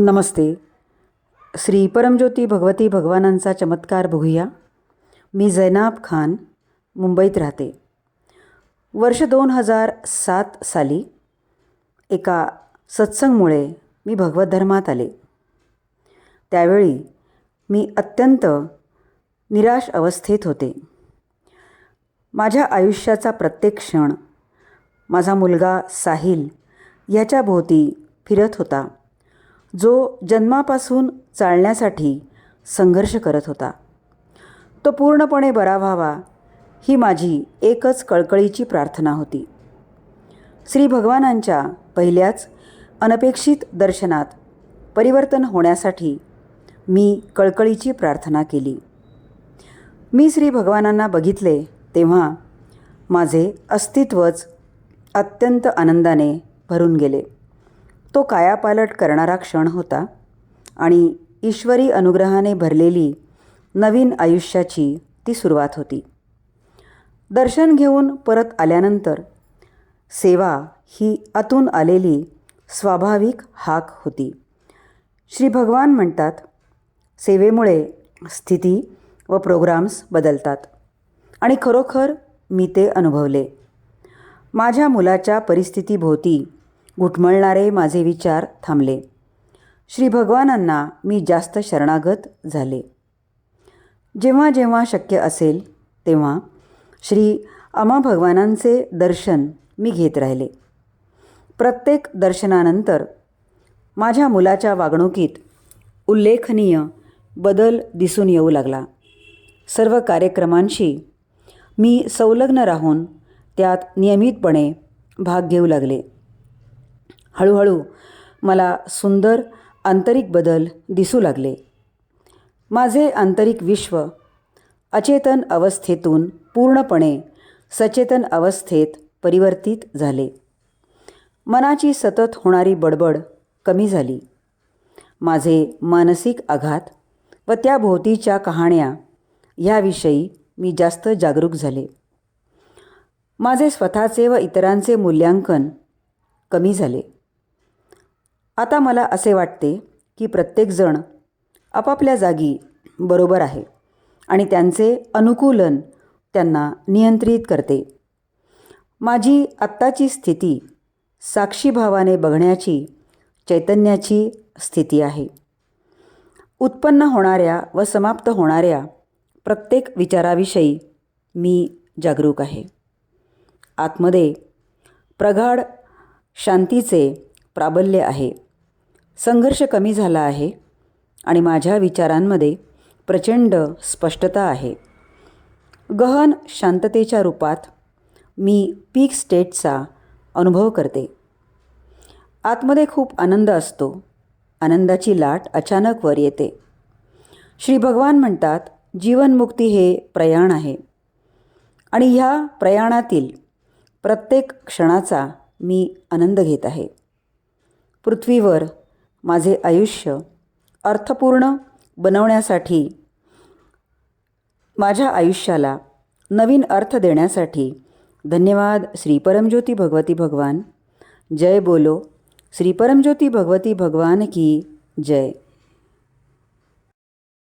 नमस्ते. श्री परमज्योती भगवती भगवानांचा चमत्कार बघूया. मी जैनाब खान मुंबईत राहते. वर्ष दोन हजार सात साली एका सत्संगमुळे मी भगवत धर्मात आले. त्यावेळी मी अत्यंत निराश अवस्थेत होते. माझ्या आयुष्याचा प्रत्येक क्षण माझा मुलगा साहिल ह्याच्या भोवती फिरत होता. जो जन्मापासून चालण्यासाठी संघर्ष करत होता. तो पूर्णपणे बरा व्हावा ही माझी एकच कळकळीची प्रार्थना होती. श्री भगवानांच्या पहिल्याच अनपेक्षित दर्शनात परिवर्तन होण्यासाठी मी कळकळीची प्रार्थना केली. मी श्री भगवानांना बघितले तेव्हा माझे अस्तित्वच अत्यंत आनंदाने भरून गेले. तो कायापालट करणारा क्षण होता आणि ईश्वरी अनुग्रहाने भरलेली नवीन आयुष्याची ती सुरुवात होती. दर्शन घेऊन परत आल्यानंतर सेवा ही आतून आलेली स्वाभाविक हाक होती. श्री भगवान म्हणतात सेवेमुळे स्थिती व प्रोग्राम्स बदलतात आणि खरोखर मी ते अनुभवले. माझ्या मुलाच्या परिस्थितीभोवती घुटमळणारे माझे विचार थांबले. श्री भगवानांना मी जास्त शरणागत झाले. जेव्हा जेव्हा शक्य असेल तेव्हा श्री अमा भगवानांचे दर्शन मी घेत राहिले. प्रत्येक दर्शनानंतर माझ्या मुलाच्या वागणुकीत उल्लेखनीय बदल दिसून येऊ लागला. सर्व कार्यक्रमांशी मी संलग्न राहून त्यात नियमितपणे भाग घेऊ लागले. हळूहळू मला सुंदर आंतरिक बदल दिसू लागले. माझे आंतरिक विश्व अचेतन अवस्थेतून पूर्णपणे सचेतन अवस्थेत परिवर्तित झाले. मनाची सतत होणारी बडबड कमी झाली. माझे मानसिक आघात व त्याभोवतीच्या कहाण्या ह्याविषयी मी जास्त जागरूक झाले. माझे स्वतःचे व इतरांचे मूल्यांकन कमी झाले. आता मला असे वाटते की प्रत्येकजण आपापल्या जागी बरोबर आहे आणि त्यांचे अनुकूलन त्यांना नियंत्रित करते. माझी आत्ताची स्थिती साक्षीभावाने बघण्याची चैतन्याची स्थिती आहे. उत्पन्न होणाऱ्या व समाप्त होणाऱ्या प्रत्येक विचाराविषयी मी जागरूक आहे. आतमध्ये प्रगाढ शांतीचे प्राबल्य आहे. संघर्ष कमी झाला आहे आणि माझ्या विचारांमध्ये प्रचंड स्पष्टता आहे. गहन शांततेच्या रूपात मी पीक स्टेटचा अनुभव करते. आतमध्ये खूप आनंद असतो. आनंदाची लाट अचानक वर येते. श्री भगवान म्हणतात जीवनमुक्ती हे प्रयाण आहे. आणि ह्या प्रयाणातील प्रत्येक क्षणाचा मी आनंद घेत आहे. पृथ्वीवर माझे आयुष्य अर्थपूर्ण बनवण्यासाठी माझ्या आयुष्याला नवीन अर्थ देण्यासाठी. धन्यवाद श्री परमज्योती भगवती भगवान. जय बोलो. श्री परमज्योती भगवती भगवान की जय.